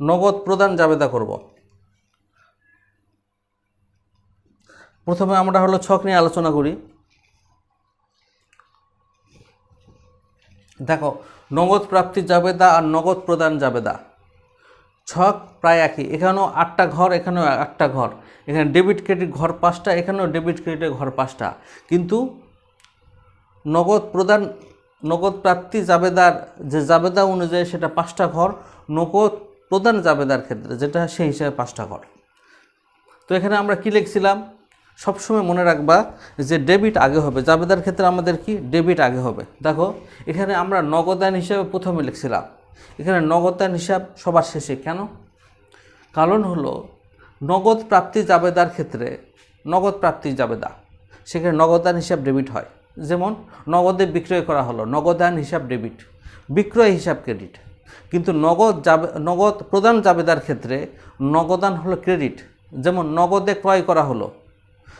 নগদ প্রদান জাবেদা করব। প্রথমে আমরা হলো ছক নিয়ে আলোচনা করি। দেখো, নগদ প্রাপ্তি জাবেদা আর নগদ প্রদান জাবেদা। ছক প্রায় একই। এখানেও আটটা ঘর, এখানেও আটটা ঘর। এখানে ডেবিট ক্রেডিট ঘর পাঁচটা, এখানেও ডেবিট ক্রেডিটের ঘর পাঁচটা। কিন্তু নগদ প্রদান, নগদ প্রাপ্তি জাবেদার যে জাবেদা অনুযায়ী সেটা পাঁচটা ঘর, নগদ প্রদান জাবেদার ক্ষেত্রে, যেটা সেই হিসাবে পাঁচটা ঘর। তো এখানে আমরা কি লিখছিলাম? সবসময় মনে রাখবা যে ডেবিট আগে হবে। জাবেদার ক্ষেত্রে আমাদের কি? ডেবিট আগে হবে। দেখো, এখানে আমরা নগদান হিসাবে প্রথমে লিখছিলাম। এখানে নগদান হিসাব সবার শেষে কেন? কারণ হলো, নগদ প্রাপ্তি জাবেদার ক্ষেত্রে নগদ প্রাপ্তি জাবেদা। সেখানে নগদান হিসাব ডেবিট হয়। যেমন, নগদে বিক্রয় করা হলো নগদান হিসাব ডেবিট বিক্রয় হিসাব ক্রেডিট কিন্তু নগদ জাবে, নগদ প্রদান জাবেদার ক্ষেত্রে নগদান হলো ক্রেডিট। যেমন নগদে ক্রয় করা হলো।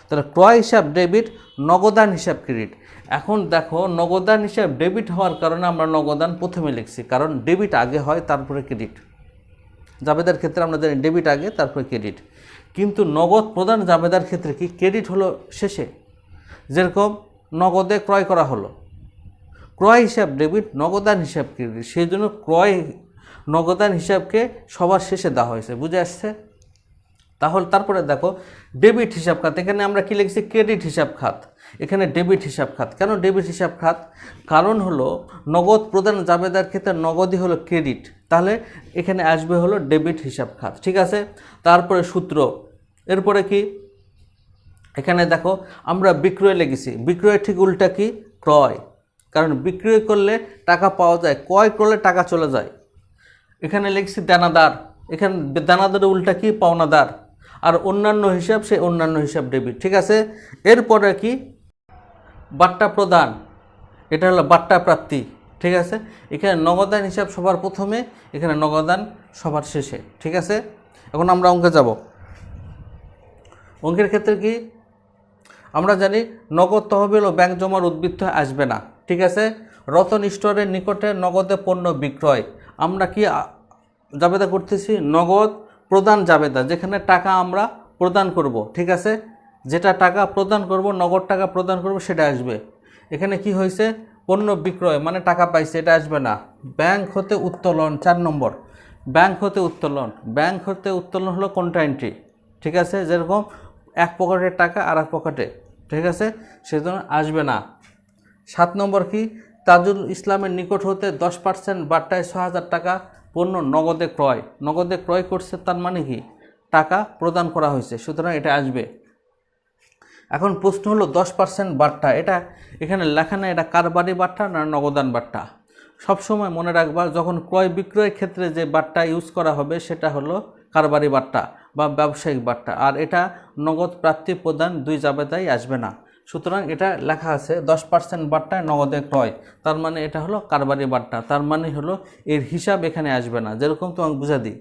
তাহলে ক্রয় হিসাব ডেবিট, নগদান হিসাব ক্রেডিট। এখন দেখো, নগদান হিসাব ডেবিট হওয়ার কারণে আমরা নগদান প্রথমে লিখছি। কারণ ডেবিট আগে হয়, তারপরে ক্রেডিট। জাবেদার ক্ষেত্রে আমরা জানি ডেবিট আগে, তারপরে ক্রেডিট। কিন্তু নগদ প্রদান জাবেদার ক্ষেত্রে কি ক্রেডিট হলো শেষে? যেরকম নগদে ক্রয় করা হলো। ক্রয় হিসাব, ডেবিট, নগদান হিসাব ক্রেডিট সেই জন্য ক্রয়, নগদান হিসাবকে সবার শেষে দেওয়া হয়েছে। বুঝে আসছে? তাহলে তারপরে দেখো, ডেবিট হিসাব খাত। এখানে আমরা কি লিখছি? ক্রেডিট হিসাব খাত। এখানে ডেবিট হিসাব খাত। কেন ডেবিট হিসাব খাত? কারণ হলো, নগদ প্রদান জাবেদার ক্ষেত্রে নগদই হলো ক্রেডিট। তাহলে এখানে আসবে হলো ডেবিট হিসাব খাত। ঠিক আছে? তারপরে সূত্র। এরপরে কি? এখানে দেখো, আমরা বিক্রয় লেগেছি বিক্রয় ঠিক উল্টা কি? ক্রয়। কারণ বিক্রয় করলে টাকা পাওয়া যায়, ক্রয় করলে টাকা চলে যায়। এখানে লিখছি দানাদার। এখানে দানাদারের উল্টা কি? পাওনাদার। আর অন্যান্য হিসাব সে অন্যান্য হিসাব ডেবিট ঠিক আছে? এরপরে কি? বাট্টা প্রদান। এটা হলো বাট্টা প্রাপ্তি, ঠিক আছে? এখানে নগদান হিসাব সবার প্রথমে, এখানে নগদান সবার শেষে, ঠিক আছে? এখন আমরা অঙ্কে যাব। অঙ্কের ক্ষেত্রে কি? আমরা জানি নগদ তহবিল ও ব্যাংক জমার উদ্বৃত্ত আসবে না। ঠিক আছে? রতন স্টোরের নিকটে নগদে পণ্য বিক্রয়। আমরা কি জাবেদা করতেছি? নগদ প্রদান জাবেদা, যেখানে টাকা আমরা প্রদান করব, ঠিক আছে? যেটা টাকা প্রদান করব, নগদ টাকা প্রদান করব, সেটা আসবে। এখানে কি হয়েছে? পণ্য বিক্রয় মানে টাকা পাইছে, এটা আসবে না। ব্যাংক হতে উত্তোলন, চার নম্বর। ব্যাংক হতে উত্তোলন, ব্যাংক হতে উত্তোলন হলো কোনটা এন্ট্রি ঠিক আছে? যেরকম এক পকেটের টাকা আর এক পকেটে, ঠিক আছে? সেজন্য আসবে না। সাত নম্বর কি? তাজুল ইসলামের নিকট হতে দশ পার্সেন্ট বাট্টায় ছ হাজার টাকা পণ্য নগদে ক্রয়। নগদে ক্রয় করছে তার মানে কি? টাকা প্রদান করা হয়েছে, সুতরাং এটা আসবে। এখন প্রশ্ন হলো, দশ পার্সেন্ট বাট্টা এটা এখানে লেখা নেই, এটা কারবারি বাট্টা না নগদান বাট্টা সবসময় মনে রাখবা, যখন ক্রয় বিক্রয়ের ক্ষেত্রে যে বাট্টা ইউজ করা হবে, সেটা হলো কারবারি বাট্টা বা ব্যবসায়িক বাট্টা আর এটা নগদ প্রাপ্তি প্রদান দুই জাবেদাই আসবে না। সুতরাং এটা লেখা আছে, দশ পার্সেন্ট বাট্টায় নগদে ক্রয়। তার মানে এটা হলো কারবারি বাট্টা তার মানে হলো এর হিসাব এখানে আসবে না। যেরকম তোমাকে বুঝা দিই।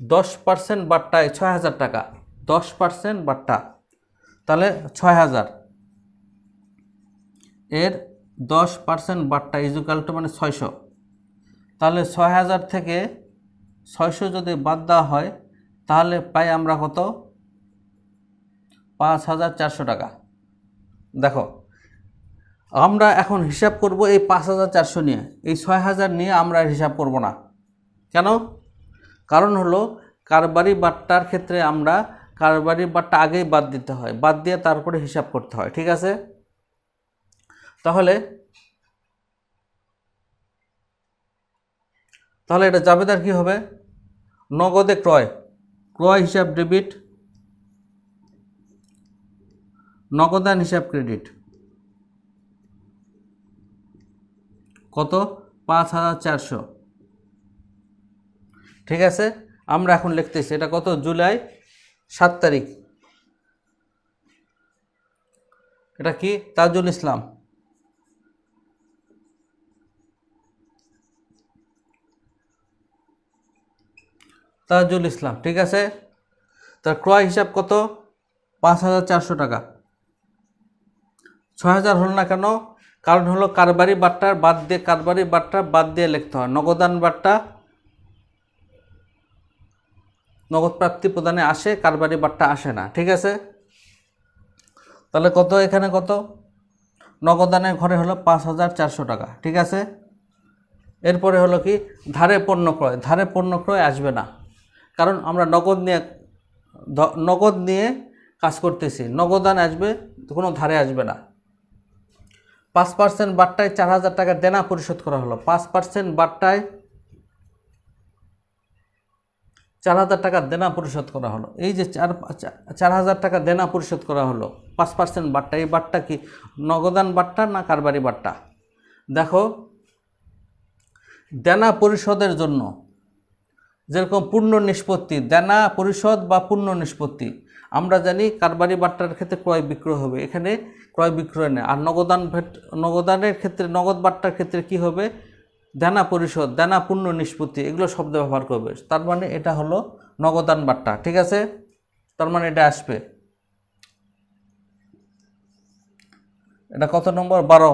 দশ পার্সেন্ট বাট্টায় ছয় হাজার টাকা। দশ পার্সেন্ট বাট্টা তাহলে ছয় হাজার। এর দশ পার্সেন্ট বাট্টা ইজুকাল টু মানে ছয়শো। তাহলে ছয় হাজার থেকে ছয়শো যদি বাদ দেওয়া হয়, তাহলে পাই আমরা কত? পাঁচ হাজার চারশো টাকা। দেখো, আমরা এখন হিসাব করব এই পাঁচ হাজার চারশো নিয়ে। এই ছয় হাজার নিয়ে আমরা হিসাব করব না। কেন? কারণ হলো, কারবারি বাট্টার ক্ষেত্রে আমরা কারবারি বাট্টা আগেই বাদ দিতে হয়। বাদ দিয়ে তারপরে হিসাব করতে হয়, ঠিক আছে? তাহলে তাহলে এটা জাবেদার কি হবে? নগদে ক্রয়। ক্রয় হিসাব, ডেবিট নগদান হিসাব ক্রেডিট কত? পাঁচ হাজার চারশো। ঠিক আছে? আমরা এখন লিখতেছি, এটা কত? জুলাই সাত তারিখ। এটা কি? তাজুল ইসলাম। তাজুল ইসলাম, ঠিক আছে? তার ক্রয় হিসাব কত? পাঁচ হাজার চারশো টাকা। ছয় হাজার হল না কেন? কারণ হলো কারবারি বাট্টার বাদ দিয়ে কারবারি বাট্টা, বাদ দিয়ে লিখতে হয়। নগদান বাট্টা নগদ প্রাপ্তি প্রদানে আসে, কারবারি বাট্টা আসে না। ঠিক আছে? তাহলে কত এখানে কত? নগদানের ঘরে হলো পাঁচ হাজার চারশো টাকা। ঠিক আছে? এরপরে হলো কি? ধারে পণ্য ক্রয়। ধারে পণ্য ক্রয় আসবে না। কারণ আমরা নগদ নিয়ে নগদ নিয়ে কাজ করতেছি। নগদান আসবে, কোনো ধারে আসবে না। পাঁচ পার্সেন্ট বাট্টায় চার হাজার টাকা দেনা পরিশোধ করা হলো। পাঁচ পার্সেন্ট বাট্টায় চার হাজার টাকা দেনা পরিশোধ করা হলো। এই যে চার চার হাজার টাকা দেনা পরিশোধ করা হলো, পাঁচ পার্সেন্ট বাট্টা এই বাট্টা কি নগদান বাট্টা না কারবারি বাট্টা দেখো, দেনা পরিশোধের জন্য যেরকম পূর্ণ নিষ্পত্তি, দেনা পরিশোধ বা পূর্ণ নিষ্পত্তি আমরা জানি কারবারি বাট্টার ক্ষেত্রে ক্রয় বিক্রয় হবে। এখানে ক্রয় বিক্রয় নেই। আর নগদান ভেট, নগদানের ক্ষেত্রে, নগদ বাট্টার ক্ষেত্রে কি হবে? দেনা পরিশোধ, দেনা পূর্ণ নিষ্পত্তি, এগুলো শব্দ ব্যবহার করবে। তার মানে এটা হলো নগদান বাট্টা, ঠিক আছে? তার মানে এটা আসবে। এটা কত নম্বর? বারো।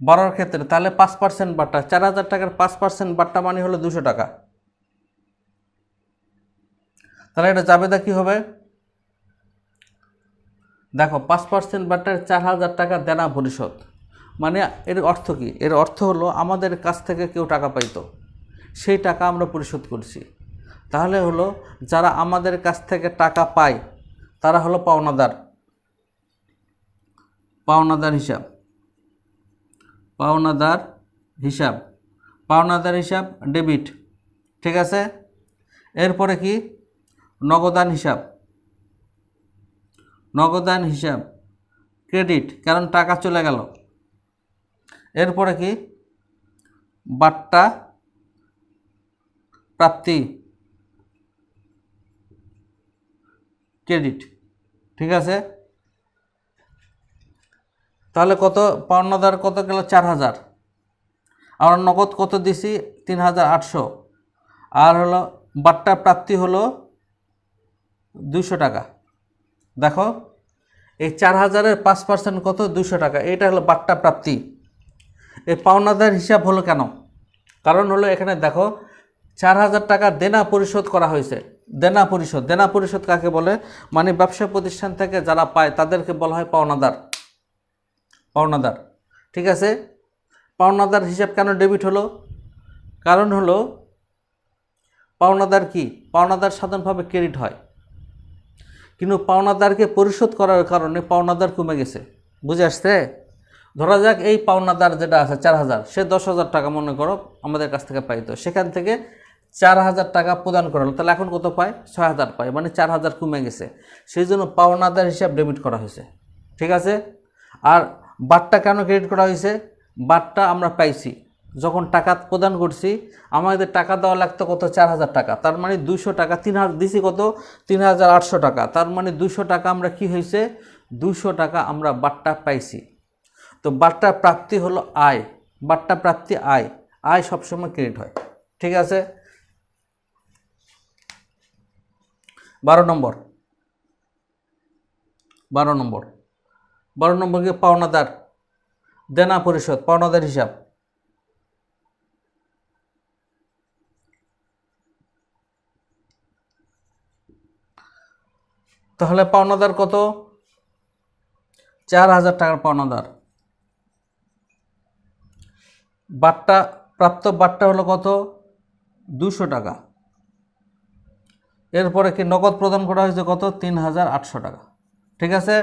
বারোর ক্ষেত্রে তাহলে পাঁচ পার্সেন্ট বাট্টা, চার হাজার টাকার পাঁচ পার্সেন্ট বাট্টা মানে হলো দুশো টাকা। তাহলে এটা জাবেদা কি হবে? দেখো, পাঁচ পার্সেন্ট বাট্টার চার হাজার টাকা দেনা পরিশোধ। মানে এর অর্থ কি? এর অর্থ হলো আমাদের কাছ থেকে কেউ টাকা পাইতো। সেই টাকা আমরা পরিশোধ করছি। তাহলে হলো যারা আমাদের কাছ থেকে টাকা পায়, তারা হলো পাওনাদার। পাওনাদার হিসাব। পাওনাদার হিসাব। পাওনাদার হিসাব ডেবিট ঠিক আছে? এরপরে কি? নগদান হিসাব। নগদান হিসাব। ক্রেডিট, কারণ টাকা চলে গেল। এরপরে কি? বাট্টা প্রাপ্তি। ক্রেডিট, ঠিক আছে? তাহলে কত? পাওনাদার কত গেল? চার হাজার। আর নগদ কত দিছি? তিন হাজার আটশো। আর হলো বাট্টা প্রাপ্তি হলো দুশো টাকা। দেখো, এই চার হাজারের পাঁচ পার্সেন্ট কত? দুশো টাকা। এটা হলো বাট্টা প্রাপ্তি। এই পাওনাদার হিসাব হলো কেন? কারণ হলো এখানে দেখো, চার হাজার টাকা দেনা পরিশোধ করা হয়েছে। দেনা পরিশোধ। দেনা পরিশোধ কাকে বলে? মানে ব্যবসা প্রতিষ্ঠান থেকে যারা পায়, তাদেরকে বলা হয় পাওনাদার। পাওনাদার। ঠিক আছে? পাওনাদার হিসাব কেন ডেবিট হলো? কারণ হলো, পাওনাদার কি? পাওনাদার সাধারণভাবে ক্রেডিট হয়। কিন্তু পাওনাদারকে পরিশোধ করার কারণে পাওনাদার কমে গেছে। বুঝে আসছে? ধরা যাক এই পাওনাদার যেটা আছে, চার হাজার, সে দশ হাজার টাকা মনে করো আমাদের কাছ থেকে পাইতো। সেখান থেকে চার হাজার টাকা প্রদান করা হলো। তাহলে এখন কত পায়? ছয় হাজার পায় মানে চার হাজার কমে গেছে। সেই জন্য পাওনাদার হিসাব ডেবিট করা হয়েছে। ঠিক আছে? আর বাট্টা কেন ক্রেডিট করা হয়েছে? বাট্টা আমরা পাইছি। যখন টাকা প্রদান করছি, আমাদের টাকা দেওয়া লাগতো কত? চার হাজার টাকা। তার মানে দুশো টাকা, তিন হাজার, দিছি কত? তিন হাজার আটশো টাকা। তার মানে দুশো টাকা আমরা কি হয়েছে? দুশো টাকা আমরা বাট্টা পাইছি। তো বাট্টা প্রাপ্তি হলো আয়। বাট্টা প্রাপ্তি আয়। আয় সবসময় ক্রেডিট হয়। ঠিক আছে? বারো নম্বর। বারো নম্বর। বারো নম্বর কি? পাওনাদার। দেনা পরিশোধ, পাওনাদার হিসাব। তাহলে পাওনাদার কত? চার হাজার টাকার পাওনাদার। বাট্টা, প্রাপ্ত বাট্টা হলো কত? দুশো টাকা। এরপরে কি নগদ প্রদান করা হয়েছে কত? তিন হাজার আটশো টাকা। ঠিক আছে?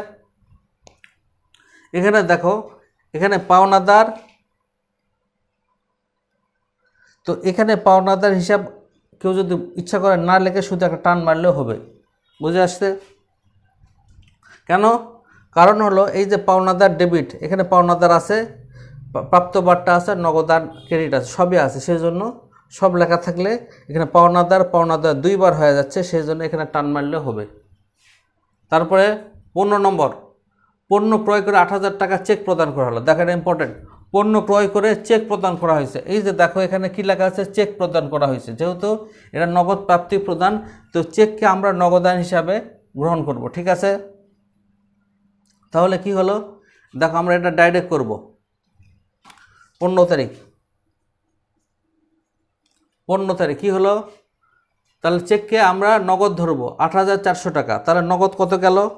এখানে দেখো, এখানে পাওনাদার, তো এখানে পাওনাদার হিসাব কেউ যদি ইচ্ছা করে না লেখে শুধু একটা টান মারলেও হবে। বুঝে আসছে? কেন? কারণ হলো এই যে পাওনাদার ডেবিট, এখানে পাওনাদার আছে প্রাপ্ত বার্তা আছে নগদান ক্রেডিট আছে, সবই আছে। সেই জন্য সব লেখা থাকলে এখানে পাওনাদার পাওনাদার দুইবার হয়ে যাচ্ছে সেই জন্য এখানে টান মারলে হবে। তারপরে পণ্য নম্বর। পণ্য ক্রয় করে আট হাজার টাকা চেক প্রদান করা হলো। দেখেন ইম্পর্টেন্ট পণ্য ক্রয় করে চেক প্রদান করা হয়েছে। এই যে দেখো এখানে কী লেখা আছে? চেক প্রদান করা হয়েছে। যেহেতু এটা নগদ প্রাপ্তি প্রদান, তো চেককে আমরা নগদান হিসাবে গ্রহণ করব। ঠিক আছে? তাহলে কি হলো? দেখো আমরা এটা ডাইরেক্ট করব। পনেরো তারিখ। পনেরো তারিখ কী হলো? তাহলে চেককে আমরা নগদ ধরবো, আট হাজার চারশো টাকা। তাহলে নগদ কত গেল?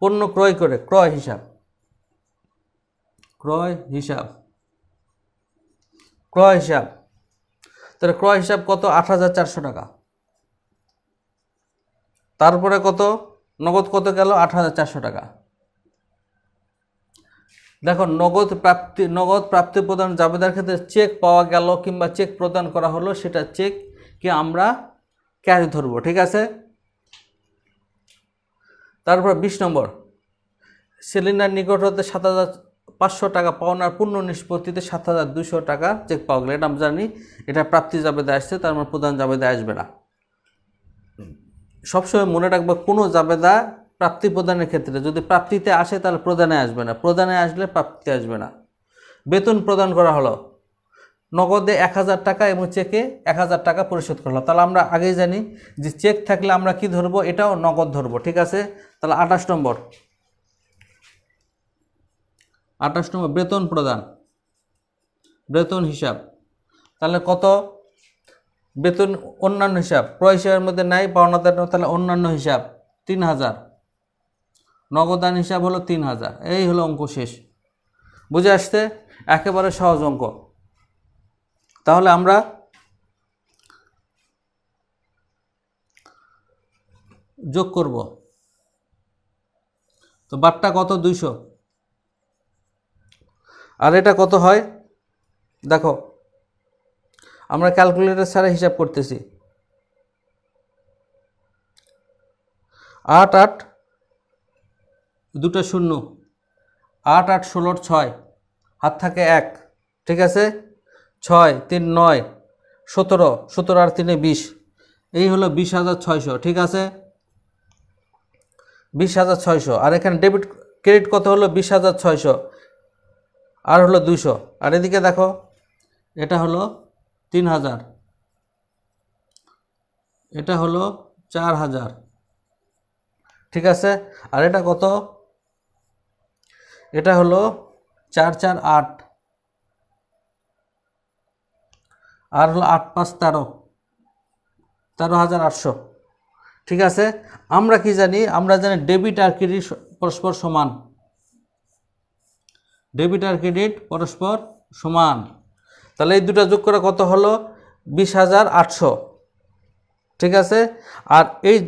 পণ্য ক্রয় করে, ক্রয় হিসাব। ক্রয় হিসাব। ক্রয় হিসাব। তাহলে ক্রয় হিসাব কত? আট হাজার চারশো টাকা। তারপরে কত? নগদ কত গেল? আট হাজার চারশো টাকা। দেখো, নগদ প্রাপ্তি নগদ প্রাপ্তি প্রদান জাবেদার ক্ষেত্রে চেক পাওয়া গেল কিংবা চেক প্রদান করা হলো, সেটা চেককে আমরা ক্যাশ ধরবো, ঠিক আছে? তারপর বিশ নম্বর। সিলিন্ডার নিকট হতে সাত হাজার পাঁচশো টাকা পাওনার পূর্ণ নিষ্পত্তিতে সাত হাজার দুশো টাকা চেক পাওয়া গেলো। এটা আমরা জানি, এটা প্রাপ্তি জাবেদা আসছে, তার মানে প্রধান জাবেদা আসবে না। সবসময় মনে রাখব, কোনো জাবেদা প্রাপ্তি প্রদানের ক্ষেত্রে যদি প্রাপ্তিতে আসে, তাহলে প্রদানে আসবে না। প্রদানে আসলে প্রাপ্তিতে আসবে না। বেতন প্রদান করা হলো। নগদে এক হাজার টাকা এবং চেকে এক হাজার টাকা পরিশোধ করা হলো। তাহলে আমরা আগেই জানি যে চেক থাকলে আমরা কি ধরবো? এটাও নগদ ধরবো, ঠিক আছে? তাহলে আঠাশ নম্বর। আঠাশ নম্বর, বেতন প্রদান। বেতন হিসাব। তাহলে কত? বেতন অন্যান্য হিসাব। ক্রয় হিসাবের মধ্যে নাই, পাওনা পাওনাদার তাহলে অন্যান্য হিসাব তিন হাজার। নগদান হিসাব হলো তিন হাজার। এই হলো অঙ্ক শেষ। বুঝে আসতে একেবারে সহজ অঙ্ক। তাহলে আমরা যোগ করব। তো বারটা কত? দুইশো। আর এটা কত হয়? দেখো আমরা ক্যালকুলেটর ছাড়া হিসাব করতেছি। আট আট দুটো শূন্য, আট আট ষোলোর ছয়, হাত থাকে এক, ঠিক আছে? ছয়, তিন, নয়, সতেরো সতেরো আর তিনে বিশ, এই হলো বিশ হাজার ছয়শো, ঠিক আছে? বিশ হাজার ছয়শো, আর এখানে ডেবিট ক্রেডিট কত হলো? বিশ হাজার ছয়শো, আর হলো দুশো আর এদিকে দেখো, এটা হলো তিন হাজার এটা হলো চার হাজার ঠিক আছে? আর এটা কত? এটা হলো চার চার আট। আর হলো আট পাঁচ তেরো। তেরো হাজার আটশো। ঠিক আছে? আমরা কি জানি? আমরা জানি ডেবিট আর ক্রেডিট পরস্পর সমান। ডেবিট আর ক্রেডিট পরস্পর সমান। তাহলে এই দুটো যোগ করে কত হলো? বিশ হাজার আটশো। ঠিক আছে? আর এই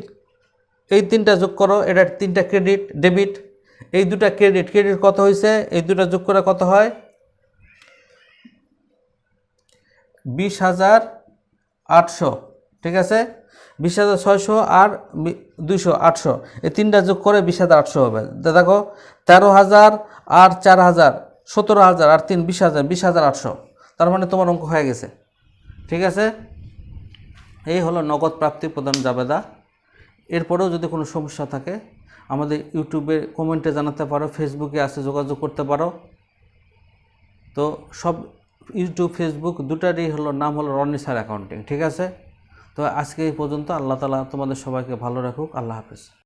এই তিনটা যোগ করো, এটা তিনটা ক্রেডিট, ডেবিট। এই দুটা ক্রেডিট ক্রেডিট কত হয়েছে এই দুটা যোগ করে কত হয়? বিশ হাজার আটশো। ঠিক আছে? বিশ হাজার ছয়শো আর দুইশো আটশো। এই তিনটা যোগ করে বিশ হাজার আটশো হবে। দেখো, তেরো হাজার আর চার হাজার, সতেরো হাজার আর তিন, বিশ হাজার বিশ হাজার আটশো। তার মানে তোমার অঙ্ক হয়ে গেছে। ঠিক আছে? এই হলো নগদ প্রাপ্তি প্রদান জাবেদা। এরপরেও যদি কোনো সমস্যা থাকে, আমাদের ইউটিউবে কমেন্টে জানাতে পারো ফেসবুকে আসে যোগাযোগ করতে পারো। তো সব ইউটিউব ফেসবুক দুটারই হলো, নাম হলো রনিসার অ্যাকাউন্টিং ঠিক আছে? তো আজকে এই পর্যন্ত, আল্লাহ তালা তোমাদের সবাইকে ভালো রাখুক, আল্লাহ হাফেজ।